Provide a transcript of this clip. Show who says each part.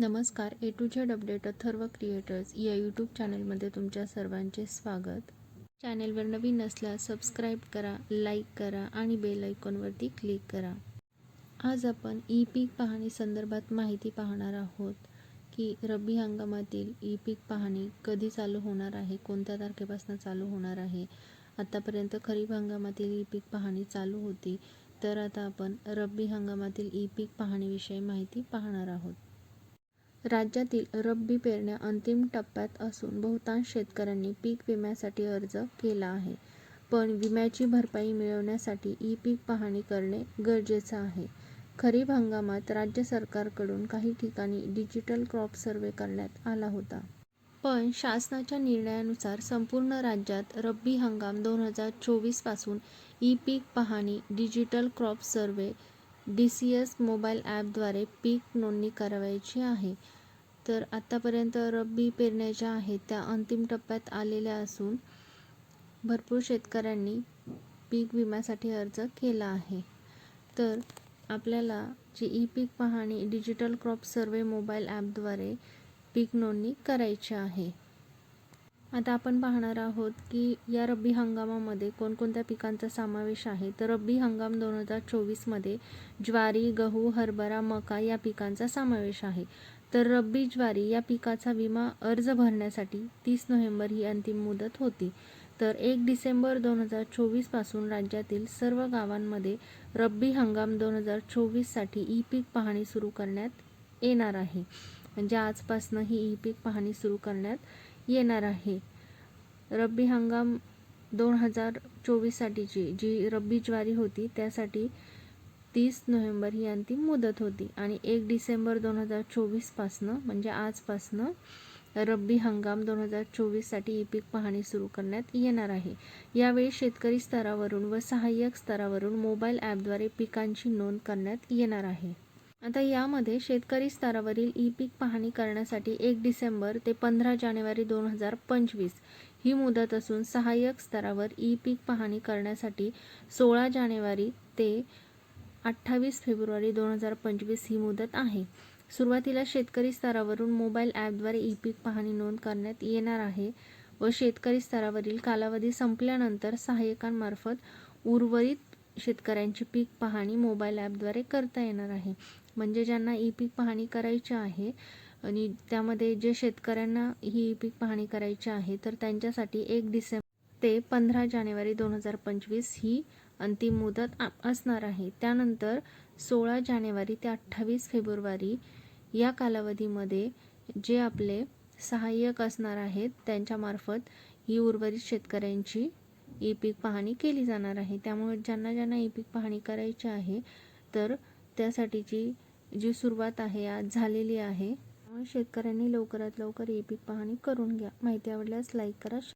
Speaker 1: नमस्कार A to Z update Atharva creators या YouTube चॅनलमध्ये तुमच्या सर्वांचे स्वागत. चॅनेलवर नवीन असल्यास सबस्क्राईब करा लाईक करा आणि बेल आयकॉनवरती क्लिक करा. आज आपण ई पीक पाहणी संदर्भात माहिती पाहणार आहोत की रब्बी हंगामातील ई पीक पाहणी कधी चालू होणार आहे कोणत्या तारखेपासून चालू होणार आहे? आतापर्यंत खरीप हंगामातील ई पीक पाहणी चालू होती तर आता आपण रब्बी हंगामातील ई पीक पाहणीविषयी माहिती पाहणार आहोत. राज्यातील रब्बी पेरण्या अंतिम टप्प्यात असून बहुतांश शेतकऱ्यांनी पीक विम्यासाठी अर्ज केला आहे. पण विम्याची भरपाई मिळवण्यासाठी ई पीक पाहणी करणे गरजेचं आहे. खरीप हंगामात राज्य सरकारकडून काही ठिकाणी डिजिटल क्रॉप सर्व्हे करण्यात आला होता. पण शासनाच्या निर्णयानुसार संपूर्ण राज्यात रब्बी हंगाम दोन हजार चोवीसपासून ई पीक पाहणी digital crop survey D C S mobile ॲपद्वारे पीक नोंदणी करावयाची आहे. तर आत्तापर्यंत रब्बी पेरण्या ज्या आहेत त्या अंतिम टप्प्यात आलेल्या असून भरपूर शेतकऱ्यांनी पीक विम्यासाठी अर्ज केला आहे. तर आपल्याला जी ई पीक पाहणी डिजिटल क्रॉप सर्वे मोबाईल ॲपद्वारे पीक नोंदणी करायची आहे. आता आपण पाहणार आहोत की या रब्बी हंगामामध्ये कोणकोणत्या पिकांचा समावेश आहे? तर रब्बी हंगाम दोन हजार चोवीसमध्ये ज्वारी गहू हरभरा मका या पिकांचा समावेश आहे. तर रब्बी ज्वारी या पिकाचा विमा अर्ज भरण्यासाठी तीस नोव्हेंबर ही अंतिम मुदत होती. तर एक डिसेंबर दोन हजार चोवीसपासून राज्यातील सर्व गावांमध्ये रब्बी हंगाम दोन हजार चोवीससाठी ई पीक पाहणी सुरू करण्यात येणार आहे. म्हणजे आजपासनं ही ई पीक पाहणी सुरू करण्यात येणार आहे. रब्बी हंगाम दोन हजार चोवीससाठीची जी रब्बी ज्वारी होती त्यासाठी तीस नोव्हेंबर ही अंतिम मुदत होती. आणि एक डिसेंबर दोन हजार चोवीसपासनं म्हणजे आजपासनं रब्बी हंगाम दोन हजार चोवीससाठी ई पीक पाहणी सुरू करण्यात येणार आहे. यावेळी शेतकरी स्तरावरून व सहाय्यक स्तरावरून मोबाईल ॲपद्वारे पिकांची नोंद करण्यात येणार आहे. आता यामध्ये शेतकरी स्तरावरील ई पीक पाहणी करण्यासाठी एक डिसेंबर ते पंधरा जानेवारी दोन हजार पंचवीस ही मुदत असून सहाय्यक स्तरावर ई पीक पाहणी करण्यासाठी सोळा जानेवारी ते अठ्ठावीस फेब्रुवारी दोन हजार पंचवीस ही मुदत आहे. सुरुवातीला शेतकरी स्तरावरून मोबाईल ॲपद्वारे ई पीक पाहणी नोंद करण्यात येणार आहे व शेतकरी स्तरावरील कालावधी संपल्यानंतर सहाय्यकांमार्फत उर्वरित शेतकऱ्यांची पीक पाहणी मोबाईल ॲपद्वारे करता येणार आहे. म्हणजे ज्यांना ई पीक पाहणी करायची आहे आणि त्यामध्ये जे शेतकऱ्यांना ही ई पीक पाहणी करायची आहे तर त्यांच्यासाठी एक डिसेंबर ते पंधरा जानेवारी दोन हजार पंचवीस ही अंतिम मुदत असणार आहे. त्यानंतर सोळा जानेवारी ते अठ्ठावीस फेब्रुवारी या कालावधीमध्ये जे आपले सहाय्यक असणार आहेत त्यांच्यामार्फत ही उर्वरित शेतकऱ्यांची ई पीक पाहणी केली जाणार आहे. त्यामुळे ज्यांना ज्यांना ई पीक पाहणी करायची आहे तर त्यासाठीची जी सुरुवात आहे आज झालेली आहे. शेतकऱ्यांनी लवकरात लवकर ए पीक पाहणी करून घ्या. माहिती आवडल्यास लाईक करा